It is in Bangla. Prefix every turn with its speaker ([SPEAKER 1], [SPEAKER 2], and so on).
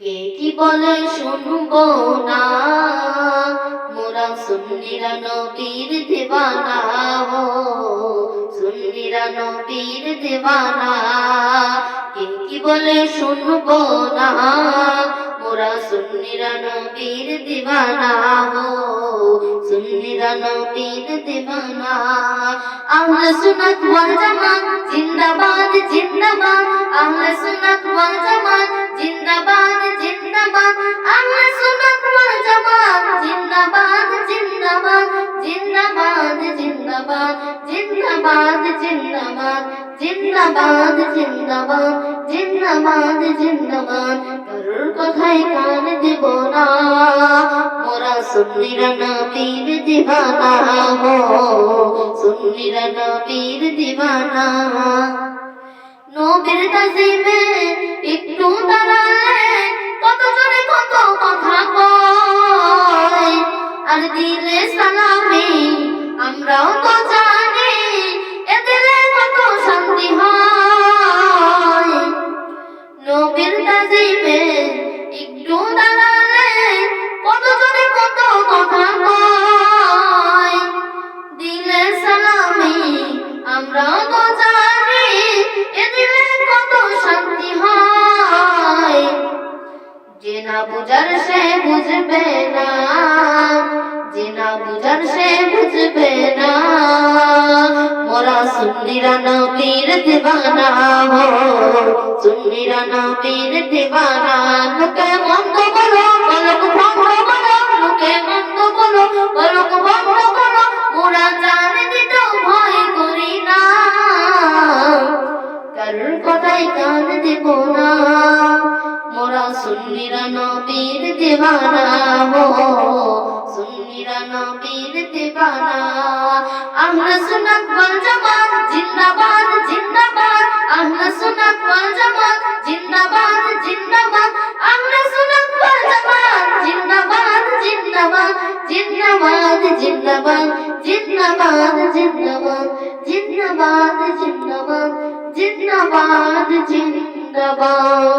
[SPEAKER 1] কে কি বলে শুনব না? মোরা সুন্নিরা নবীর দেবানা হো। সুন্নিরা নবীর দেবানা কে কি বলে শুনব না? মোরা সুন্নিরা নবীর দেবানা হো। জিন্দাবাদ জিন্দাবাদ। জিন্দাবাদ জিন্দাবাদ। জিন্দাবাদ জিন্দাবাদ। জিন্দাবাদ জিন্দাবাদ জিন্দাবাদ কান দেব না। মোরা সুন্নিরা নবীর দিবানা হো সুন্নিরা নবীর দিবানা। নবীর একটু দাঁড়ালে কত জনে কত কথা কয়। আর দিলে সালামি, আমরাও তো জানি, এ দিলে কত শান্তি হয়। সালামি, আমরা তো জানি এ দিলে কত শান্তি হয়। যে না বুঝার সে বুঝবে না, যে না বুঝার সে বুঝবে দিবানা লোকে কারোর কথাই কান দেব না। মোরা সুন্নিরা নবীর দেবানা হো। সুন্নিরা নবীর দেবানা আহলে সুন্নাত ওয়াল জামাত, জিন্দাবাদ জিন্দাবাদ। আহলে সুন্নাত ওয়াল জামাত, জিন্দাবাদ জিন্দাবাদ। আহলে সুন্নাত ওয়াল জামাত, জিন্দাবাদ জিন্দাবাদ। জিন্দাবাদ জিন্দাবাদ জিন্দাবাদ জিন্দাবাদ জিন্দাবাদ জিন্দাবাদ। জিন্দাবাদ জিন্দাবাদ।